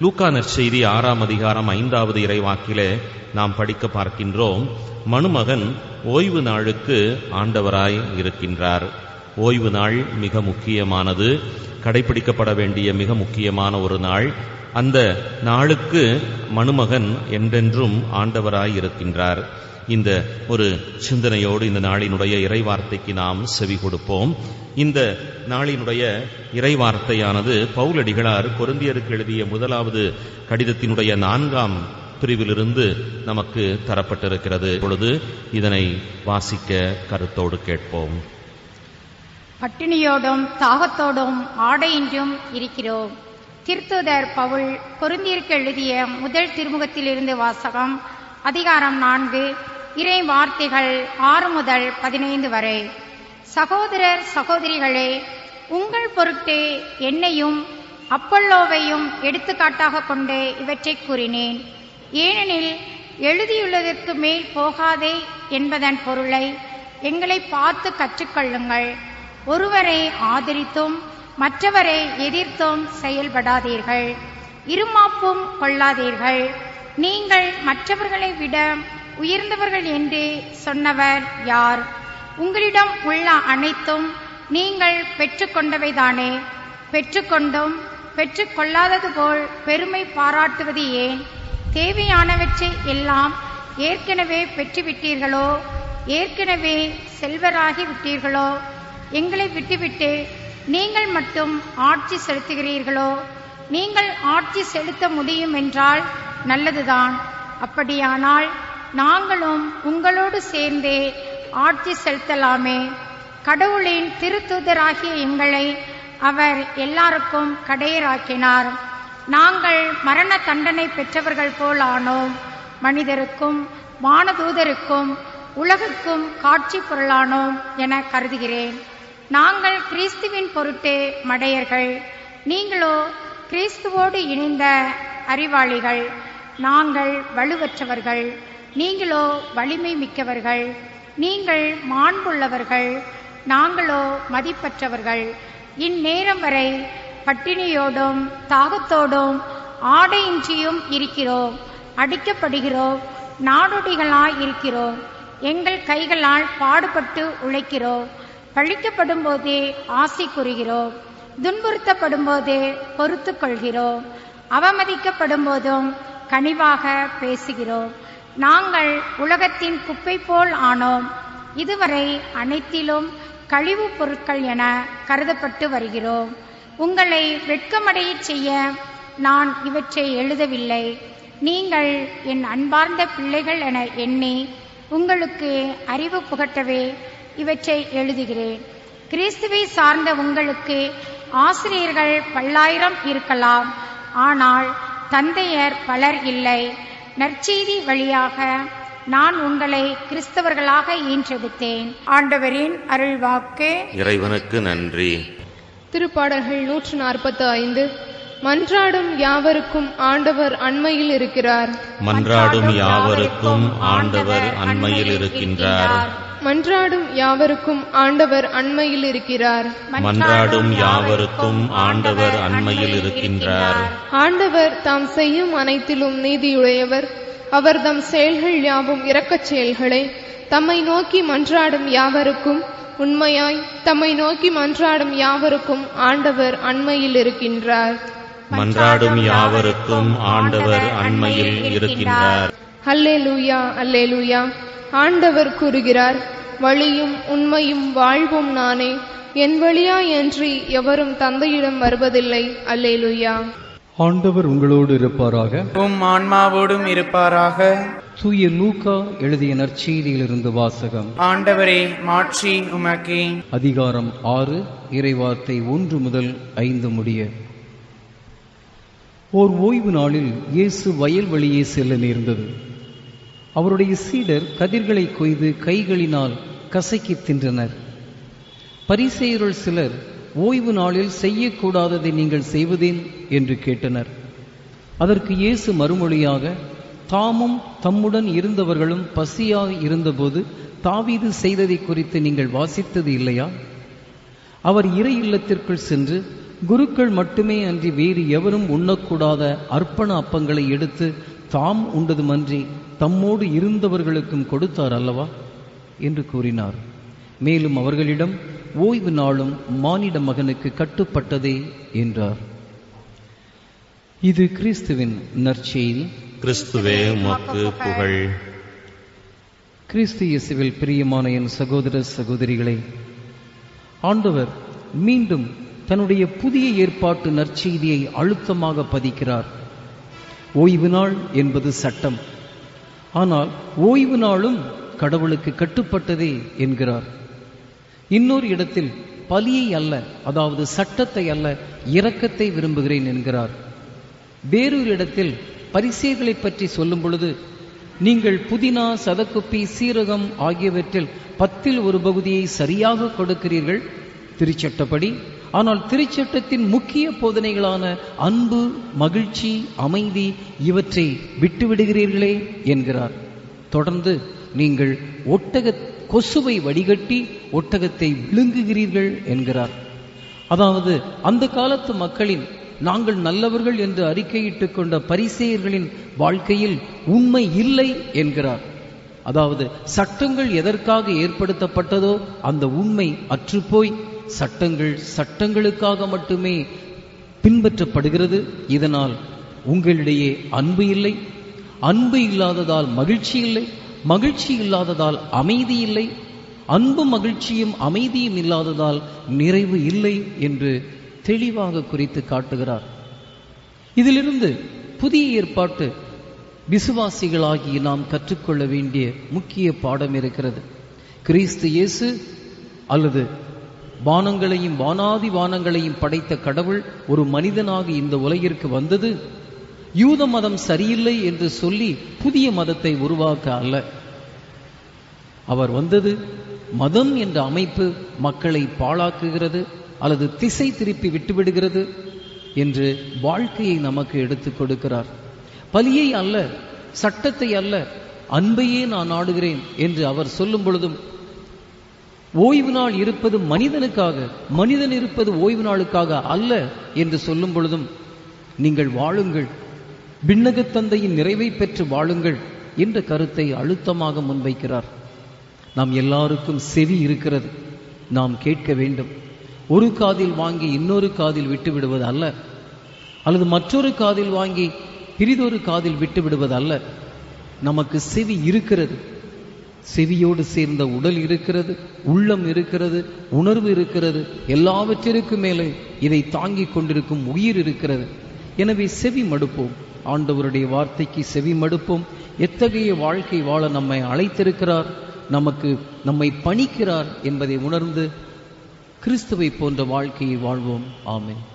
லூக்கா நற்செய்தி ஆறாம் அதிகாரம் ஐந்தாவது இறைவாக்கிலே நாம் படிக்க பார்க்கின்றோம். மணுமகன் ஓய்வு நாளுக்கு ஆண்டவராய் இருக்கின்றார். ஓய்வு நாள் மிக முக்கியமானது. கடைபிடிக்கப்பட வேண்டிய மிக முக்கியமான ஒரு நாள். அந்த நாளுக்கு மணுமகன் என்றென்றும் ஆண்டவராய் இருக்கின்றார். இந்த ஒரு சிந்தனையோடு இந்த நாளினுடைய இறைவார்த்தைக்கு நாம் செவி கொடுப்போம். இந்த நாளினுடைய இறைவார்த்தையானது பவுலடிகளார் கொருந்தியருக்கு எழுதிய முதலாவது கடிதத்தினுடைய நான்காம் பிரிவிலிருந்து நமக்கு தரப்பட்டிருக்கிறது. பொழுது இதனை வாசிக்க கருத்தோடு கேட்போம். பட்டினியோடும் தாகத்தோடும் ஆடையின்றும் இருக்கிறோம். திருத்துதர் பவுல் கொருந்தியருக்கு எழுதிய முதல் திருமுகத்திலிருந்து வாசகம் அதிகாரம் நான்கு இறை வார்த்தைகள் ஆறு முதல் பதினைந்து வரை. சகோதரர் சகோதரிகளே உங்கள் பொருட்டு என்னையும் அப்பல்லோவையும் எடுத்துக்காட்டாக கொண்டு இவற்றை கூறினேன். ஏனெனில் எழுதியுள்ளதற்கு மேல் போகாதே என்பதன் பொருளை எங்களை பார்த்து கற்றுக்கொள்ளுங்கள். ஒருவரை ஆதரித்தும் மற்றவரை எதிர்த்தும் செயல்படாதீர்கள். இருமாப்பும் கொள்ளாதீர்கள். நீங்கள் மற்றவர்களை விட உயர்ந்தவர்கள் என்று சொன்னவர் யார்? உங்களிடம் உள்ள அனைத்தும் நீங்கள் பெற்றுக்கொண்டவைதானே? பெற்றுக்கொண்டும் பெற்றுக்கொள்ளாதது போல் பெருமை பாராட்டுவது ஏன்? தேவையானவற்றை எல்லாம் ஏற்கனவே பெற்றுவிட்டீர்களோ? ஏற்கனவே செல்வராகி விட்டீர்களோ? எங்களை விட்டுவிட்டு நீங்கள் மட்டும் ஆட்சி செலுத்துகிறீர்களோ? நீங்கள் ஆட்சி செலுத்த முடியும் என்றால் நல்லதுதான். அப்படியானால் நாங்களும் உங்களோடு சேர்ந்தே ஆட்சி செலுத்தலாமே. கடவுளின் திருத்தூதராகிய எங்களை அவர் எல்லாருக்கும் கடையராக்கினார். நாங்கள் மரண தண்டனை பெற்றவர்கள் போல் ஆனோம். மனிதருக்கும் வானதூதருக்கும் உலகுக்கும் காட்சி பொருளானோம் என கருதுகிறேன். நாங்கள் கிறிஸ்துவின் பொருட்டு மடையர்கள். நீங்களோ கிறிஸ்துவோடு இணைந்த அறிவாளிகள். நாங்கள் வலுவற்றவர்கள் நீங்களோ வலிமை மிக்கவர்கள் நீங்கள் மாண்புள்ளவர்கள் நாங்களோ மதிப்பற்றவர்கள். இந்நேரம் வரை பட்டினியோடும் தாகத்தோடும் ஆடையின்றியும் இருக்கிறோம் அடிக்கப்படுகிறோம் நாடோடிகளாய் இருக்கிறோம் எங்கள் கைகளால் பாடுபட்டு உழைக்கிறோம் பழிக்கப்படும் போதே ஆசை கூறுகிறோம் துன்புறுத்தப்படும் போது பொறுத்து கொள்கிறோம் அவமதிக்கப்படும் போதும் கனிவாக பேசுகிறோம். நாங்கள் உலகத்தின் குப்பை போல் ஆனோம். இதுவரை அனைத்திலும் கழிவுப் பொருட்கள் என கருதப்பட்டு வருகிறோம். உங்களை வெட்கமடையச் செய்ய நான் இவற்றை எழுதவில்லை. நீங்கள் என் அன்பார்ந்த பிள்ளைகள் என எண்ணி உங்களுக்கு அறிவு புகட்டவே இவற்றை எழுதுகிறேன். கிறிஸ்துவை சார்ந்த உங்களுக்கு ஆசிரியர்கள் பல்லாயிரம் இருக்கலாம். ஆனால் தந்தையர் பலர் இல்லை. நற்செய்தி வழியாக நான் உங்களை கிறிஸ்தவர்களாக ஈன்றெடுத்தேன் ஆண்டவரின் அருள்வாக்கு இறைவனுக்கு நன்றி. திருப்பாடல்கள் நூற்று நாற்பத்து ஐந்து மன்றாடும் யாவருக்கும் ஆண்டவர் அண்மையில் இருக்கிறார் மன்றாடும் யாவருக்கும் ஆண்டவர் அண்மையில் இருக்கின்றார். மன்றாடும் யாவருக்கும் ஆண்டவர் அண்மையில் இருக்கிறார். மன்றாடும் யாவருக்கும் ஆண்டவர் அண்மையில் இருக்கின்றார். ஆண்டவர் தாம் செய்யும் அனைத்திலும் நீதியுடையவர். அவர் தம் செயல்கள் யாவும் இரக்கச் செயல்களே. தம்மை நோக்கி மன்றாடும் யாவருக்கும் உண்மையாய் தம்மை நோக்கி மன்றாடும் யாவருக்கும் ஆண்டவர் அண்மையில் இருக்கின்றார். மன்றாடும் யாவருக்கும் ஆண்டவர் அண்மையில் இருக்கின்றார். அல்லேலூயா அல்லேலூயா. ஆண்டவர் கூறுகிறார் வழியும் உண்மையும் வாழ்வும் நானே. என் வழியா என்று எவரும் தந்தையிடம் வருவதில்லை. அல்லேலூயா. ஆண்டவர் உங்களோடு இருப்பாராக. உம் ஆன்மாவோடும் இருப்பாராக. தூய லூக்கா எழுதிய நற்செய்தியிலிருந்து வாசகம். ஆண்டவரே மாட்சி உமக்கே. அதிகாரம் ஆறு இறைவார்த்தை ஒன்று முதல் ஐந்து முடிய. ஓர் ஓய்வு நாளில் இயேசு வயல் வழியே செல்ல நேர்ந்தது. அவருடைய சீடர் கதிர்களை கொய்து கைகளினால் கசக்கி தின்றனர். பரிசெயருள் சிலர் ஓய்வு நாளில் செய்யக்கூடாததை நீங்கள் செய்வதேன்? என்று கேட்டனர். அதற்கு இயேசு மறுமொழியாக தாமும் தம்முடன் இருந்தவர்களும் பசியாக இருந்தபோது தாவீது செய்ததை குறித்து நீங்கள் வாசித்தது இல்லையா? அவர் இறை இல்லத்திற்குள் சென்று குருக்கள் மட்டுமே அன்றி வேறு எவரும் உண்ணக்கூடாத அர்ப்பண அப்பங்களை எடுத்து தாம் உண்டதுமன்றி தம்மோடு இருந்தவர்களுக்கும் கொடுத்தார் அல்லவா? என்று கூறினார். மேலும் அவர்களிடம் ஓய்வு நாளும் மானிட மகனுக்கு கட்டுப்பட்டதே என்றார். இது கிறிஸ்துவின் நற்செய்தி. கிறிஸ்துவே உமக்கு புகழ். கிறிஸ்து இயேசுவில் பிரியமான என் சகோதர சகோதரிகளே ஆண்டவர் மீண்டும் தன்னுடைய புதிய ஏற்பாட்டு நற்செய்தியை அழுத்தமாக பதிக்கிறார். ஓய்வு நாள் என்பது சட்டம். ஆனால் ஓய்வு நாளும் கடவுளுக்கு கட்டுப்பட்டதே என்கிறார். இன்னொரு இடத்தில் பலியை அல்ல அதாவது சட்டத்தை அல்ல இரக்கத்தை விரும்புகிறேன் என்கிறார். வேறொரு இடத்தில் பரிசேகளை பற்றி சொல்லும் பொழுது நீங்கள் புதினா சதக்குப்பி சீரகம் ஆகியவற்றில் பத்தில் ஒரு பகுதியை சரியாக கொடுக்கிறீர்கள் திருச்சட்டப்படி ஆனால் திருச்சட்டத்தின் முக்கிய போதனைகளான அன்பு மகிழ்ச்சி அமைதி இவற்றை விட்டுவிடுகிறீர்களே என்கிறார். தொடர்ந்து நீங்கள் ஒட்டக கொசுவை வடிகட்டி ஒட்டகத்தை விழுங்குகிறீர்கள் என்கிறார். அதாவது அந்த காலத்து மக்களின் நாங்கள் நல்லவர்கள் என்று அறிக்கையிட்டுக் கொண்ட பரிசெயர்களின் வாழ்க்கையில் உண்மை இல்லை என்கிறார். அதாவது சட்டங்கள் எதற்காக ஏற்படுத்தப்பட்டதோ அந்த உண்மை அற்றுப்போய் சட்டங்கள் சட்டங்களுக்காக மட்டுமே பின்பற்றப்படுகிறது. இதனால் உங்களிடையே அன்பு இல்லை. அன்பு இல்லாததால் மகிழ்ச்சி இல்லை. மகிழ்ச்சி இல்லாததால் அமைதி இல்லை. அன்பு மகிழ்ச்சியும் அமைதியும் இல்லாததால் நிறைவு இல்லை என்று தெளிவாக குறித்து காட்டுகிறார். இதிலிருந்து புதிய ஏற்பாட்டு விசுவாசிகளாகி நாம் கற்றுக்கொள்ள வேண்டிய முக்கிய பாடம் இருக்கிறது. கிறிஸ்து இயேசு அல்லது வானங்களையும் வானாதி வானங்களையும் படைத்த கடவுள் ஒரு மனிதனாக இந்த உலகிற்கு வந்தது. யூத மதம் சரியில்லை என்று சொல்லி புதிய மதத்தை உருவாக்க அல்ல. அவர் வந்தது மதம் என்ற அமைப்பு மக்களை பாழாக்குகிறது அல்லது திசை திருப்பி விட்டுவிடுகிறது என்று வாழ்க்கையை நமக்கு எடுத்துக் கொடுக்கிறார். பலியை அல்ல சட்டத்தை அல்ல அன்பையே நான் நாடுகிறேன் என்று அவர் சொல்லும் பொழுதும் ஓய்வு நாள் இருப்பது மனிதனுக்காக மனிதன் இருப்பது ஓய்வு நாளுக்காக அல்ல என்று சொல்லும் பொழுதும் நீங்கள் வாழுங்கள். விண்ணகத் தந்தையின் நிறைவை பெற்று வாழுங்கள் என்ற கருத்தை அழுத்தமாக முன்வைக்கிறார். நாம் எல்லாருக்கும் செவி இருக்கிறது. நாம் கேட்க வேண்டும். ஒரு காதில் வாங்கி இன்னொரு காதில் விட்டு விடுவது அல்ல. அல்லது மற்றொரு காதில் வாங்கி பிரிதொரு காதில் விட்டு விடுவது அல்ல. நமக்கு செவி இருக்கிறது. செவியோடு சேர்ந்த உடல் இருக்கிறது உள்ளம் இருக்கிறது உணர்வு இருக்கிறது எல்லாவற்றிற்கும் மேலே இதை தாங்கிக் கொண்டிருக்கும் உயிர் இருக்கிறது. எனவே செவி மடுப்போம். ஆண்டவருடைய வார்த்தைக்கு செவி மடுப்போம். எத்தகைய வாழ்க்கை வாழ நம்மை அழைத்திருக்கிறார் நமக்கு நம்மை பணிக்கிறார் என்பதை உணர்ந்து கிறிஸ்துவை போன்ற வாழ்க்கையை வாழ்வோம். ஆமேன்.